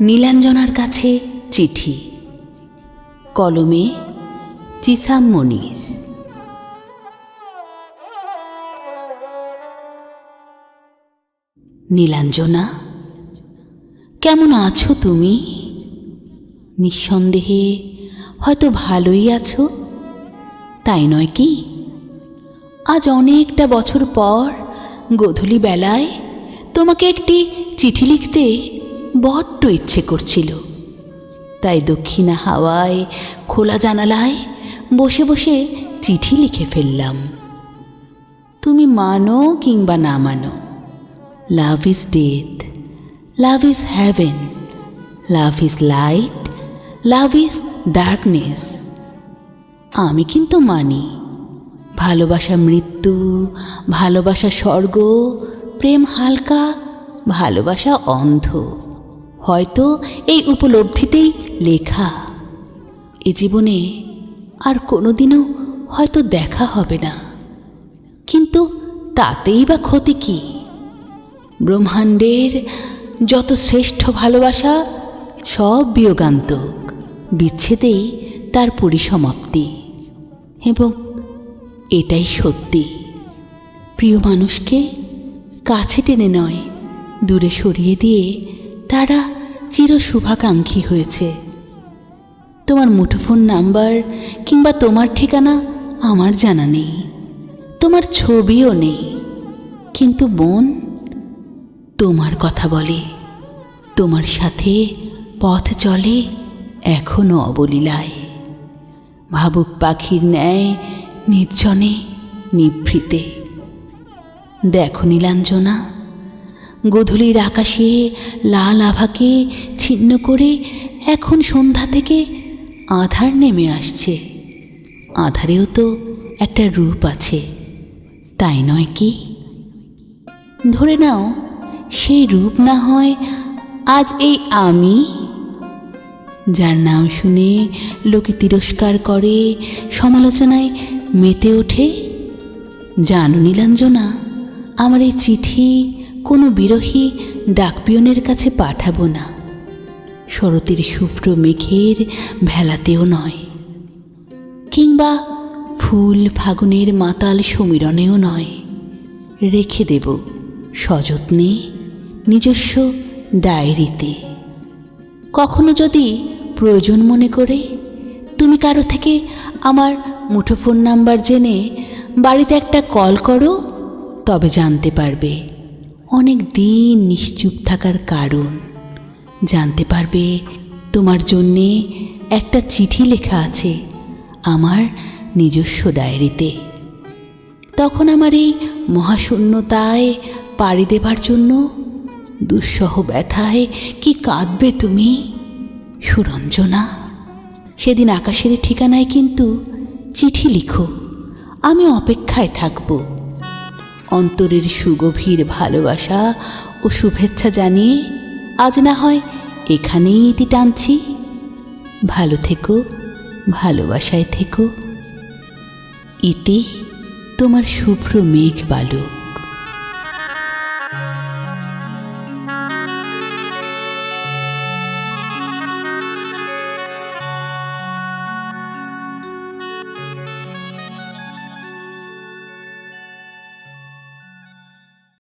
নীলাঞ্জনার কাছে চিঠি। কলমে চিসাম মনির। নীলাঞ্জনা, কেমন আছো তুমি? নিঃসন্দেহে হয়তো ভালোই আছো। তাই নয় কি? আজ অনেকটা বছর পর গোধূলি বেলায় তোমাকে একটি চিঠি লিখতে বড্ড ইচ্ছে করছিল। তাই দক্ষিণা হাওয়ায় খোলা জানালায় বসে বসে চিঠি লিখে ফেললাম। তুমি মানো কিংবা না মানো love is death love is heaven love is light love is darkness আমি কিন্তু মানি, ভালোবাসা মৃত্যু, ভালোবাসা স্বর্গ, প্রেম হালকা, ভালোবাসা অন্ধ। হয়তো এই উপলব্ধিতেই লেখা। এ জীবনে আর কোনোদিনও হয়তো দেখা হবে না। কিন্তু তাতেই বা ক্ষতি কী? ব্রহ্মাণ্ডের যত শ্রেষ্ঠ ভালোবাসা, সব বিয়োগান্তক, বিচ্ছেদেই তার পরিসমাপ্তি। এবং এটাই সত্যি। প্রিয় মানুষকে কাছে টেনে নয়, দূরে সরিয়ে দিয়ে তারা চির শুভাকাঙ্ক্ষী হয়েছে। তোমার মুঠোফোন নাম্বার কিংবা তোমার ঠিকানা আমার জানা নেই। তোমার ছবিও নেই। কিন্তু বোন, তোমার কথা বলে। তোমার সাথে পথ চলে এখনও অবলীলায়। ভাবুক পাখির ন্যায় নির্জনে নিভৃতে। দেখো নীলাঞ্জনা গধূলির আকাশে লাল আভাকে ছিন্ন করে এখন সন্ধ্যা থেকে আধার নেমে আসছে। আধারেও তো একটা রূপ আছে। তাই নয় কি? ধরে নাও, সেই রূপ না হয় আজ এই আমি, যার নাম শুনে লোকে তিরস্কার করে, সমালোচনায় মেতে ওঠে। জানো নীলাঞ্জনা, আমার এই চিঠি কোনো বিরোহী ডাকপিয়নের কাছে পাঠাবো না। শরতের শুভ্র মেঘের ভেলাতেও নয়। কিংবা ফুল ফাগুনের মাতাল সমীরণেও নয়। রেখে দেব সযত্নে নিজস্ব ডায়েরিতে। কখনো যদি প্রয়োজন মনে করে, তুমি কারও থেকে আমার মুঠোফোন নাম্বার জেনে বাড়িতে একটা কল করো, তবে জানতে পারবে অনেক দিন নিশ্চুপ থাকার কারণ। জানতে পারবে, তোমার জন্যে একটা চিঠি লেখা আছে আমার নিজস্ব ডায়েরিতে। তখন আমার এই মহাশূন্যতায় পাড়ি দেবার জন্য দুঃসহ ব্যথায় কি কাঁদবে তুমি? সুরঞ্জনা, সেদিন আকাশের ঠিকানায় কিন্তু চিঠি লিখো, আমি অপেক্ষায় থাকব। অন্তরের সুগভীর ভালোবাসা ও শুভেচ্ছা জানিয়ে আজ না হয় এখানেই ইতি টানছি। ভালো থেকো, ভালোবাসায় থেকো। ইতি তোমার শুভ্র মেঘ বালক